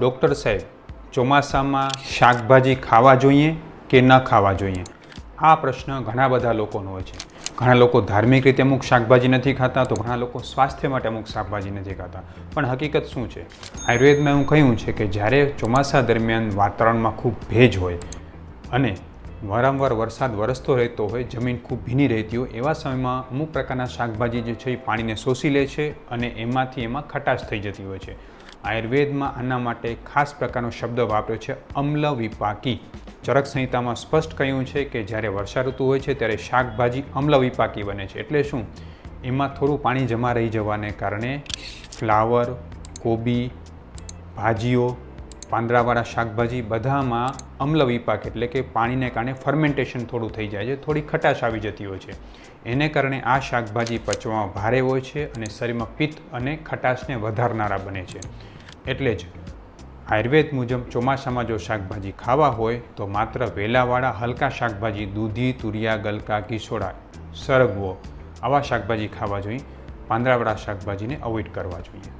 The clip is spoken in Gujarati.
ડૉક્ટર સાહેબ, ચોમાસામાં શાકભાજી ખાવા જોઈએ કે ન ખાવા જોઈએ? આ પ્રશ્ન ઘણા બધા લોકોનો હોય છે. ઘણા લોકો ધાર્મિક રીતે અમુક શાકભાજી નથી ખાતા, તો ઘણા લોકો સ્વાસ્થ્ય માટે અમુક શાકભાજી નથી ખાતા. પણ હકીકત શું છે? આયુર્વેદમાં એવું કહ્યું છે કે જ્યારે ચોમાસા દરમિયાન વાતાવરણમાં ખૂબ ભેજ હોય અને વારંવાર વરસાદ વરસતો રહેતો હોય, જમીન ખૂબ ભીની રહેતી હોય, એવા સમયમાં અમુક પ્રકારના શાકભાજી જે છે એ પાણીને શોષી લે છે અને એમાંથી એમાં ખટાશ થઈ જતી હોય છે. આયુર્વેદમાં આના માટે ખાસ પ્રકારનો શબ્દ વાપર્યો છે અમ્લ વિપાકી ચરક સંહિતામાં સ્પષ્ટ કહ્યું છે કે જ્યારે વર્ષા ઋતુ હોય છે, ત્યારે શાકભાજી અમ્લ વિપાકી બને છે. એટલે શું? એમાં થોડું પાણી જમા રહી જવાને કારણે ફ્લાવર, કોબી, ભાજીઓ પાંદડાવાળા શાકભાજી બધામાં અમ્લ વિપાક એટલે કે પાણીને કારણે ફર્મેન્ટેશન થોડું થઈ જાય છે, થોડી ખટાશ આવી જતી હોય છે. એને કારણે આ શાકભાજી પચવામાં ભારે હોય છે અને શરીરમાં પિત્ત અને ખટાશને વધારનારા બને છે. એટલે જ. આયુર્વેદ મુજબ ચોમાસામાં જો શાકભાજી ખાવા હોય, તો માત્ર વેલાવાળા હલકા શાકભાજી, દૂધી, તુરિયા, ગલકા, કિસોડા, સરગવો આવા શાકભાજી ખાવા જોઈએ. પાંદડાવાળા શાકભાજીને અવોઇડ કરવા જોઈએ.